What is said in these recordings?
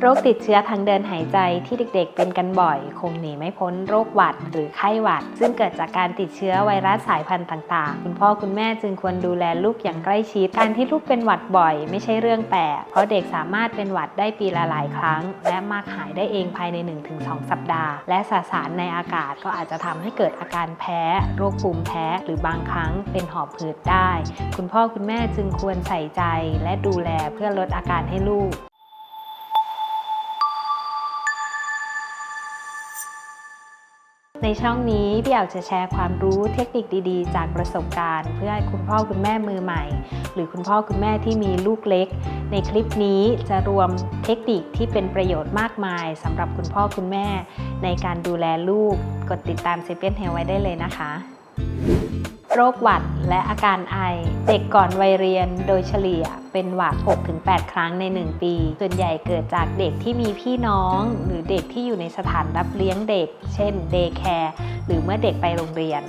โรคติดเชื้อทางเดินหายใจที่เด็กๆ เป็นกันบ่อย คงหนีไม่พ้นโรคหวัด หรือไข้หวัด ซึ่งเกิดจากการติดเชื้อไวรัสสายพันธุ์ต่าง ๆ คุณพ่อคุณแม่จึงควรดูแลลูกอย่างใกล้ชิด การที่ลูกเป็นหวัดบ่อย ไม่ใช่เรื่องแปลก เพราะเด็กสามารถเป็นหวัดได้ปีละหลายครั้ง และมากหายได้เองภายใน 1-2 สัปดาห์ และสสารในอากาศก็อาจจะทำให้เกิดอาการแพ้ โรคภูมิแพ้ หรือบางครั้งเป็นหอบหืดได้ คุณพ่อคุณแม่จึงควรใส่ใจและดูแลเพื่อลดอาการให้ลูก ในช่องนี้พี่อยากจะแชร์ความรู้เทคนิคดีๆ จากประสบการณ์ เพื่อให้คุณพ่อคุณแม่มือใหม่ หรือคุณพ่อคุณแม่ที่มีลูกเล็ก ในคลิปนี้จะรวมเทคนิคที่เป็นประโยชน์มากมายสำหรับคุณพ่อคุณแม่ ในการดูแลลูก กดติดตามเซเปียนเฮลไว้ได้เลยนะคะ โรคหวัดและอาการไอ เด็กก่อนวัยเรียนโดยเฉลี่ยเป็นหวัด 6-8 ครั้งใน 1 ปี ส่วนใหญ่เกิดจากเด็กที่มีพี่น้อง หรือเด็กที่อยู่ในสถานรับเลี้ยงเด็ก เช่นเดย์แคร์หรือเมื่อเด็กไปโรงเรียน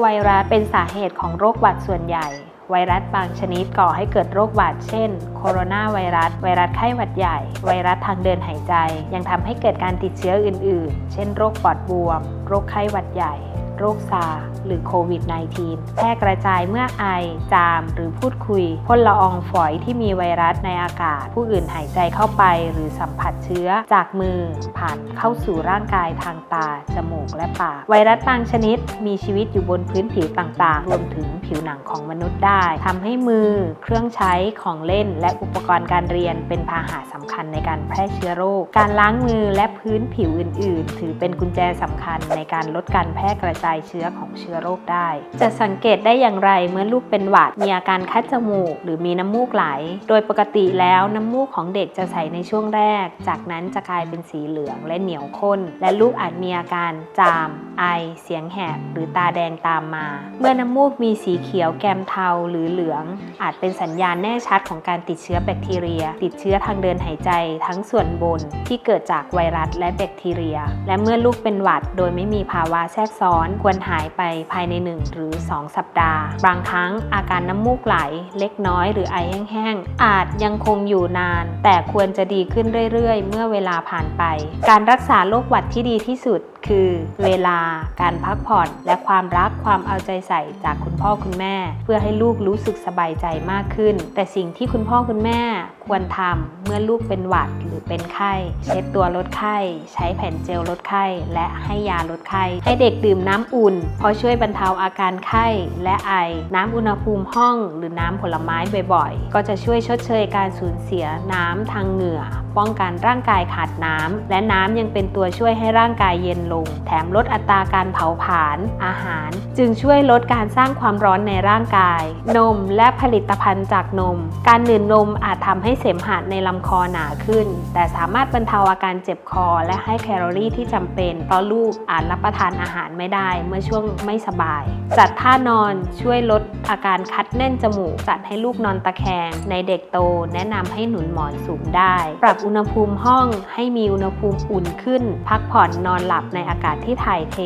ไวรัสเป็นสาเหตุของโรคหวัดส่วนใหญ่ ไวรัสบางชนิดก่อให้เกิดโรคหวัด เช่น โคโรนาไวรัส ไวรัสไข้หวัดใหญ่ ไวรัสทางเดินหายใจ ยังทำให้เกิดการติดเชื้ออื่น ๆ เช่น โรคปอดบวม โรคไข้หวัดใหญ่ โรคซาร์หรือโควิด -19 แพร่กระจายเมื่อไอ จาม หรือพูดคุยพ่นละอองฝอยที่มีไวรัสในอากาศ ผู้อื่นหายใจเข้าไปหรือสัมผัสเชื้อ จากมือ ผ่านเข้าสู่ร่างกายทางตา จมูก และปาก ไวรัสบางชนิด มีชีวิตอยู่บนพื้นผิวต่างๆ รวมถึงผิวหนังของมนุษย์ได้ทำให้มือ เครื่องใช้ ของเล่น และอุปกรณ์การเรียนเป็นพาหะสำคัญในการแพร่เชื้อโรค การล้างมือและพื้นผิวอื่น ๆ ถือเป็นกุญแจสำคัญในในการลดการแพร่กระจายเชื้อของเชื้อโรคได้ จะสังเกตได้อย่างไรเมื่อลูกเป็นหวัดมีอาการคัดจมูก หรือมีน้ำมูกไหล โดยปกติแล้วน้ำมูกของเด็กจะใสในช่วงแรก จากนั้นจะกลายเป็นสีเหลืองและเหนียวข้น และลูกอาจมีอาการจาม ไอ เสียงแหบ หรือตาแดงตามมา เมื่อน้ำมูกมีสีเขียวแกมเทาหรือเหลือง อาจเป็นสัญญาณแน่ชัดของการติดเชื้อแบคทีเรีย ติดเชื้อทางเดินหายใจทั้งส่วนบนที่เกิดจากไวรัสและแบคทีเรีย และเมื่อลูกเป็นหวัดโดยไม่มีภาวะแทรกซ้อน ควรหายไปภายใน 1 หรือ 2 สัปดาห์ บางครั้งอาการน้ำมูกไหลเล็กน้อยหรือไอแห้งๆ อาจยังคงอยู่นาน แต่ควรจะดีขึ้นเรื่อยๆ เมื่อเวลาผ่านไป การรักษาโรคหวัดที่ดีที่สุดคือเวลา การพักผ่อน และความรักความเอาใจใส่จากคุณพ่อคุณแม่ เพื่อให้ลูกรู้สึกสบายใจมากขึ้น แต่สิ่งที่คุณพ่อคุณแม่ ควรทำเมื่อลูกเป็นหวัดหรือเป็นไข้ เช็ดตัวลดไข้ ใช้แผ่นเจลลดไข้ และให้ยาลดไข้ ให้เด็กดื่มน้ำอุ่น เพราะช่วยบรรเทาอาการไข้และไอ น้ำอุณหภูมิห้อง หรือน้ำผลไม้บ่อยๆ ก็จะช่วยชดเชยการสูญเสียน้ำทางเหงื่อ ป้องกันร่างกายขาดน้ำและน้ำยังเป็นตัวช่วยให้ร่างกายเย็นลง แถมลดอัตราการเผาผลาญอาหาร จึงช่วยลดการสร้างความร้อนในร่างกาย นมและผลิตภัณฑ์จากนม การดื่มนมอาจทำให้เสมหะในลำคอหนาขึ้น แต่สามารถบรรเทาอาการเจ็บคอ และให้แคลอรี่ที่จำเป็น เพราะลูกอาจรับประทานอาหารไม่ได้เมื่อช่วงไม่สบาย จัดท่านอนช่วยลดอาการคัดแน่นจมูก จัดให้ลูกนอนตะแคง ในเด็กโตแนะนำให้หนุนหมอนสูงได้ ปรับอุณหภูมิห้องให้มีอุณหภูมิอุ่นขึ้น พักผ่อนนอนหลับในอากาศที่ถ่ายเท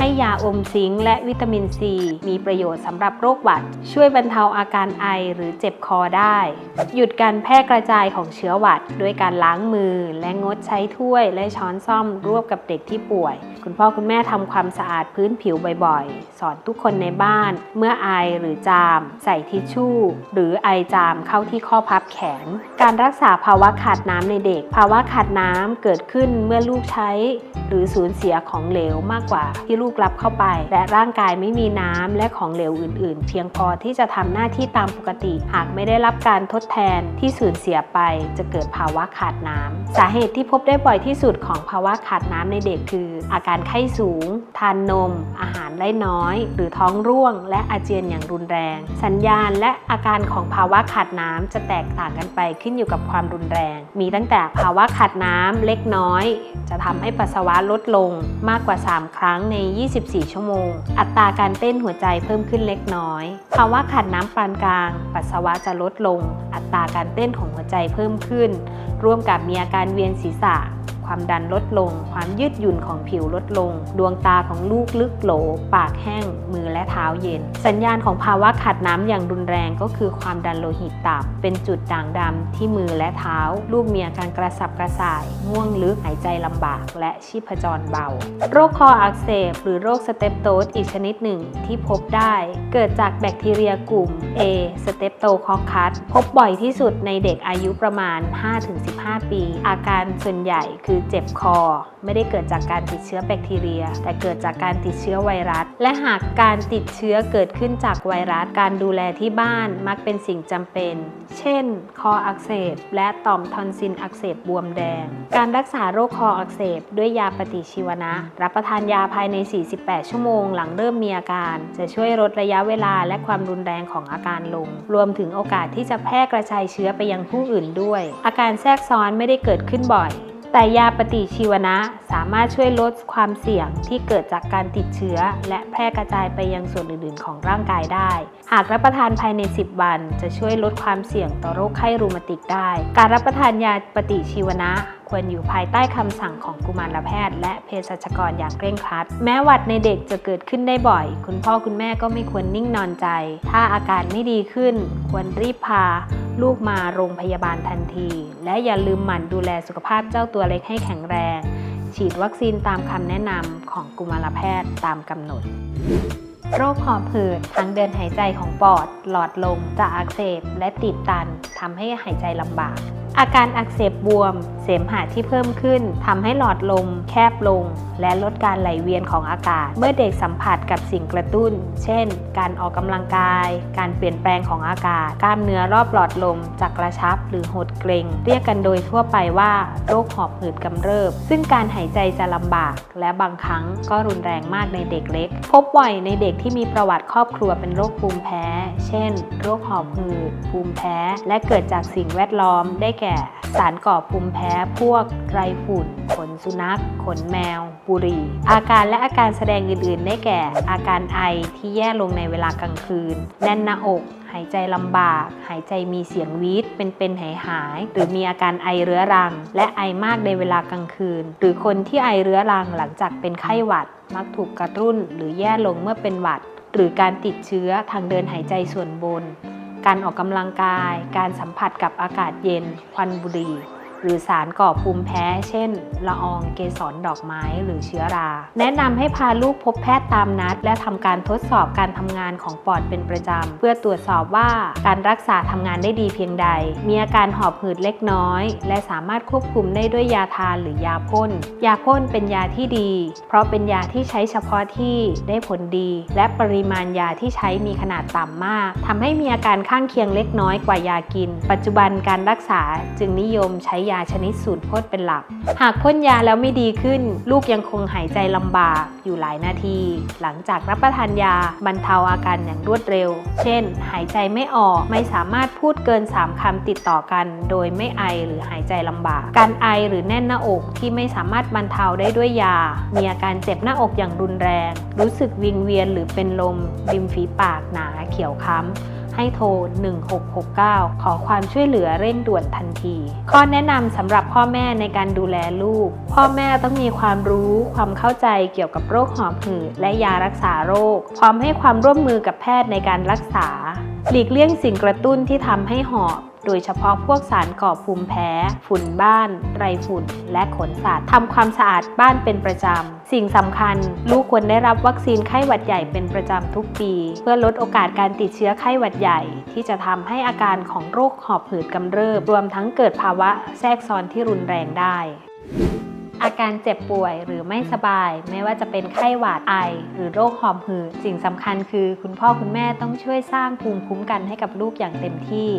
ให้ยาอมซิงค์และวิตามินซี มีประโยชน์สำหรับโรคหวัด ช่วยบรรเทาอาการไอหรือเจ็บคอได้ หยุดการแพร่กระจายของเชื้อหวัด ด้วยการล้างมือและงดใช้ถ้วยและช้อนซ่อมร่วมกับเด็กที่ป่วย คุณพ่อคุณแม่ทำความสะอาดพื้นผิวบ่อยๆ สอนทุกคนในบ้าน เมื่อไอหรือจาม ใส่ทิชชู่ หรือไอจามเข้าที่ข้อพับแขน การรักษาภาวะขาดน้ำในเด็ก ภาวะขาดน้ำเกิดขึ้นเมื่อลูกใช้ หรือสูญเสียของเหลวมากกว่าที่ลูกรับเข้าไป และร่างกายไม่มีน้ำและของเหลวอื่น ๆ เพียงพอที่จะทำหน้าที่ตามปกติ หากไม่ได้รับการทดแทนที่สูญเสียไป จะเกิดภาวะขาดน้ำสาเหตุที่พบได้บ่อยที่สุดของภาวะขาดน้ำในเด็กคือ อาการไข้สูง ทานนม อาหารได้น้อย หรือท้องร่วง และอาเจียนอย่างรุนแรง สัญญาณและอาการของภาวะขาดน้ำจะแตกต่างกันไปขึ้นอยู่กับความรุนแรง มีตั้งแต่ภาวะขาดน้ำเล็กน้อย จะทำให้ปัสสาวะลดลงมากกว่า 3 ครั้งใน24 ชั่วโมง อัตราการเต้นหัวใจเพิ่มขึ้นเล็กน้อย ภาวะขาดน้ำปานกลาง ปัสสาวะจะลดลง อัตราการเต้นของหัวใจเพิ่มขึ้น ร่วมกับมีอาการเวียนศีรษะ ความดันลดลง ความยืดหยุ่นของผิวลดลง ดวงตาของลูกลึกโหล ปากแห้ง มือและเท้าเย็น สัญญาณของภาวะขาดน้ำอย่างรุนแรงก็คือความดันโลหิตต่ำเป็นจุดด่างดำที่มือและเท้า ลูกมีอาการกระสับกระส่าย ง่วงลึก หายใจลำบาก และชีพจรเบา โรคคออักเสบ หรือโรคสเตปโตสอีกชนิดหนึ่งที่พบได้ เกิดจากแบคทีเรียกลุ่ม A สเตปโตคอคัสพบบ่อยที่สุดในเด็กอายุประมาณ 5-15 ปี อาการส่วนใหญ่คือเจ็บคอ ไม่ได้เกิดจากการติดเชื้อแบคทีเรีย แต่เกิดจากการติดเชื้อไวรัส และหากการติดเชื้อเกิดขึ้นจากไวรัส การดูแลที่บ้านมักเป็นสิ่งจำเป็น เช่น คออักเสบ และต่อมทอนซิลอักเสบบวมแดง การรักษาโรคคออักเสบ ด้วยยาปฏิชีวนะ รับประทานยาภายใน 48 ชั่วโมง หลังเริ่มมีอาการ จะช่วยลดระยะเวลาและความรุนแรงของอาการลง รวมถึงโอกาสที่จะแพร่กระจายเชื้อไปยังผู้อื่นด้วย อาการแทรกซ้อนไม่ได้เกิดขึ้นบ่อย แต่ยาปฏิชีวนะสามารถช่วยลดความเสี่ยงที่เกิดจากการติดเชื้อ และแพร่กระจายไปยังส่วนอื่นๆ ของร่างกายได้ หากรับประทานภายใน 10 วัน จะช่วยลดความเสี่ยงต่อโรคไข้รูมาติกได้ การรับประทานยาปฏิชีวนะ ควรอยู่ภายใต้คำสั่งของกุมารแพทย์ และเภสัชกรอย่างเคร่งครัด แม้หวัดในเด็กจะเกิดขึ้นได้บ่อย คุณพ่อคุณแม่ก็ไม่ควรนิ่งนอนใจ ถ้าอาการไม่ดีขึ้น ควรรีบพา ลูกมาโรงพยาบาลทันที และอย่าลืมหมั่นดูแลสุขภาพเจ้าตัวเล็กให้แข็งแรง ฉีดวัคซีนตามคำแนะนำของกุมารแพทย์ตามกำหนดโรคหอบหืดทางเดินหายใจของปอด หลอดลมจะอักเสบและตีบตันทำให้หายใจลำบาก อาการอักเสบบวม เสมหะที่เพิ่มขึ้นทำให้หลอดลม แคบลง และลดการไหลเวียนของอากาศ เมื่อเด็กสัมผัสกับสิ่งกระตุ้น เช่น การออกกำลังกาย การเปลี่ยนแปลงของอากาศ กล้ามเนื้อรอบหลอดลมจะกระชับหรือหดเกร็ง เรียกกันโดยทั่วไปว่าโรคหอบหืดกำเริบ ซึ่งการหายใจจะลำบาก และบางครั้งก็รุนแรงมากในเด็กเล็ก พบบ่อยในเด็กที่มีประวัติครอบครัวเป็นโรคภูมิแพ้ เช่น โรคหอบหืด ภูมิแพ้ และเกิดจากสิ่งแวดล้อม ได้แก่ สารก่อภูมิแพ้ พวกไรฝุ่น ขนสุนัข ขนแมว บุหรี่ อาการและอาการแสดงอื่น ๆ ได้แก่ อาการไอที่แย่ลงในเวลากลางคืน แน่นหน้าอก หายใจลำบาก หายใจมีเสียงวีดเป็นๆหายหาย หรือมีอาการไอเรื้อรัง และไอมากในเวลากลางคืน หรือคนที่ไอเรื้อรังหลังจากเป็นไข้หวัด มักถูกกระตุ้นหรือแย่ลงเมื่อเป็นหวัด หรือการติดเชื้อทางเดินหายใจส่วนบน การออกกำลังกาย การสัมผัสกับอากาศเย็น ควันบุหรี่ หรือสารก่อภูมิแพ้ เช่น ละอองเกสรดอกไม้หรือเชื้อรา แนะนำให้พาลูกพบแพทย์ตามนัด และทำการทดสอบการทำงานของปอดเป็นประจำ เพื่อตรวจสอบว่าการรักษาทำงานได้ดีเพียงใด มีอาการหอบหืดเล็กน้อย และสามารถควบคุมได้ด้วยยาทานหรือยาพ่น ยาพ่นเป็นยาที่ดี เพราะเป็นยาที่ใช้เฉพาะที่ได้ผลดี และปริมาณยาที่ใช้มีขนาดต่ำมากทำให้มีอาการข้างเคียงเล็กน้อยกว่ายากิน ปัจจุบันการรักษาจึงนิยมใช้ยาชนิดสูตรพ่นเป็นหลัก หากพ่นยาแล้วไม่ดีขึ้น ลูกยังคงหายใจลำบากอยู่หลายนาที หลังจากรับประทานยาบรรเทาอาการอย่างรวดเร็ว เช่น หายใจไม่ออกไม่สามารถพูดเกิน 3คำติดต่อกัน โดยไม่ไอหรือหายใจลำบาก การไอหรือแน่นหน้าอกที่ไม่สามารถบรรเทาได้ด้วยยา มีอาการเจ็บหน้าอกอย่างรุนแรง รู้สึกวิงเวียนหรือเป็นลมริมฝีปากหนาเขียวค้ำ ให้โทร 1669 ขอความช่วยเหลือเร่งด่วนทันที ข้อแนะนำสำหรับพ่อแม่ในการดูแลลูก พ่อแม่ต้องมีความรู้ความเข้าใจเกี่ยวกับโรคหอบหืดและยารักษาโรค พร้อมให้ความร่วมมือกับแพทย์ในการรักษา หลีกเลี่ยงสิ่งกระตุ้นที่ทำให้หอบโดยเฉพาะพวกสารก่อภูมิแพ้ ฝุ่นบ้าน ไรฝุ่น และขนสัตว์ทำความสะอาดบ้านเป็นประจำ สิ่งสำคัญ ลูกควรได้รับวัคซีนไข้หวัดใหญ่เป็นประจำทุกปี เพื่อลดโอกาสการติดเชื้อไข้หวัดใหญ่ ที่จะทำให้อาการของโรคหอบหืดกำเริบ รวมทั้งเกิดภาวะแทรกซ้อนที่รุนแรงได้ อาการเจ็บป่วยหรือไม่สบาย ไม่ว่าจะเป็นไข้หวัดไอ หรือโรคหอบหืดสิ่งสำคัญคือ คุณพ่อคุณแม่ต้องช่วยสร้างภูมิคุ้มกันให้กับลูกอย่างเต็มที่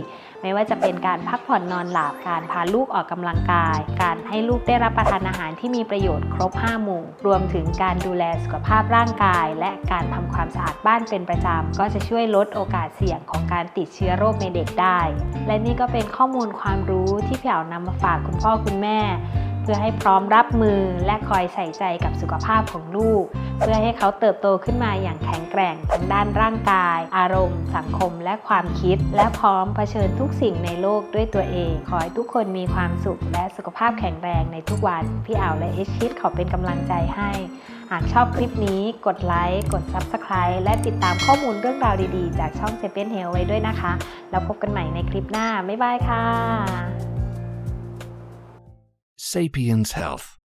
ไม่ว่าจะเป็นการพักผ่อนนอนหลับการพาลูกออกกำลังกาย การให้ลูกได้รับประทานอาหารที่มีประโยชน์ครบ 5 หมู่ รวมถึงการดูแลสุขภาพร่างกาย และการทำความสะอาดบ้านเป็นประจำก็จะช่วยลดโอกาสเสี่ยงของการติดเชื้อโรคในเด็กได้ และนี่ก็เป็นข้อมูลความรู้ที่พี่เอานำมาฝากคุณพ่อคุณแม่ พื่อให้พร้อมรับมือและคอยใส่ใจกับสุขภาพของลูก เพื่อให้เขาเติบโตขึ้นมาอย่างแข็งแกร่งทั้งด้านร่างกาย อารมณ์ สังคมและความคิด และพร้อมเผชิญทุกสิ่งในโลกด้วยตัวเอง ขอให้ทุกคนมีความสุขและสุขภาพแข็งแรงในทุกวัน พี่อ่าวและเอชชิดขอเป็นกำลังใจให้ หากชอบคลิปนี้กดไลค์ กด Subscribe และติดตามข้อมูลเรื่องราวดีๆ จากช่องเซเ e นเฮลไว้ด้วยนะคะ แล้วพบกันใหม่ในคลิปหน้า บ๊ายบายค่ะ Sapiens Health.